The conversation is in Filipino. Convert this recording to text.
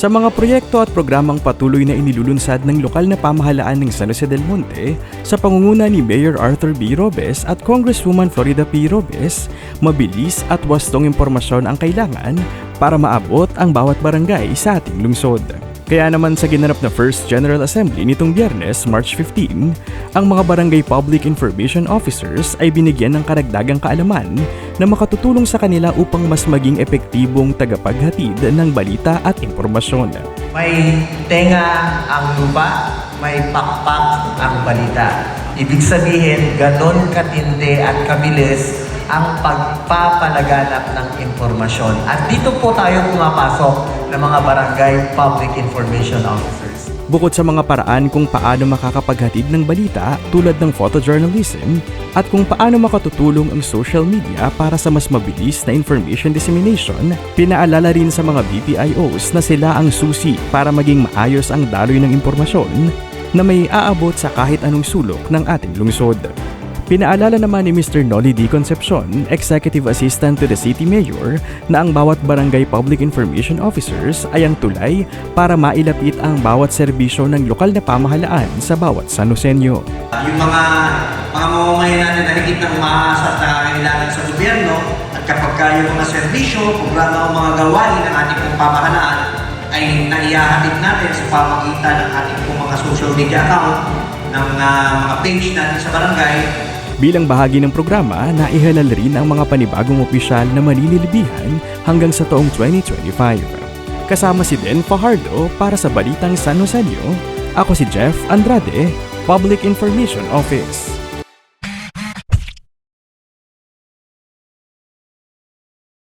Sa mga proyekto at programang patuloy na inilulunsad ng lokal na pamahalaan ng San Jose del Monte sa pangunguna ni Mayor Arthur B. Robes at Congresswoman Florida P. Robes, mabilis at wastong impormasyon ang kailangan para maabot ang bawat barangay sa ating lungsod. Kaya naman sa ginanap na First General Assembly nitong biyernes, March 15, ang mga barangay public information officers ay binigyan ng karagdagang kaalaman na makatutulong sa kanila upang mas maging epektibong tagapaghatid ng balita at impormasyon. May tenga ang lupa, may pakpak ang balita. Ibig sabihin, ganon katindi at kabilis ang pagpapalaganap ng impormasyon. At dito po tayo pumapasok ng mga barangay public information officers. Bukod sa mga paraan kung paano makakapaghatid ng balita tulad ng photojournalism at kung paano makatutulong ang social media para sa mas mabilis na information dissemination, pinaalala rin sa mga BPIOs na sila ang susi para maging maayos ang daloy ng impormasyon na may aabot sa kahit anong sulok ng ating lungsod. Pinaalala naman ni Mr. Nolly D. Concepcion, Executive Assistant to the City Mayor, na ang bawat barangay public information officers ay ang tulay para mailapit ang bawat serbisyo ng lokal na pamahalaan sa bawat San Joseño. Uh, yung mga mga mamamayan na higit na umaasa at nangangailangan sa gobyerno at kapag ka yung mga serbisyo, programa o mga gawain ng ating pamahalaan ay naihahatid natin sa pamagitan ng ating mga social media account ng uh, mga page natin sa barangay Bilang bahagi ng programa, naihalal rin ang mga panibagong opisyal na manililibihan hanggang sa taong 2025. Kasama si Den Fajardo para sa Balitang San Joselio, ako si Jeff Andrade, Public Information Office.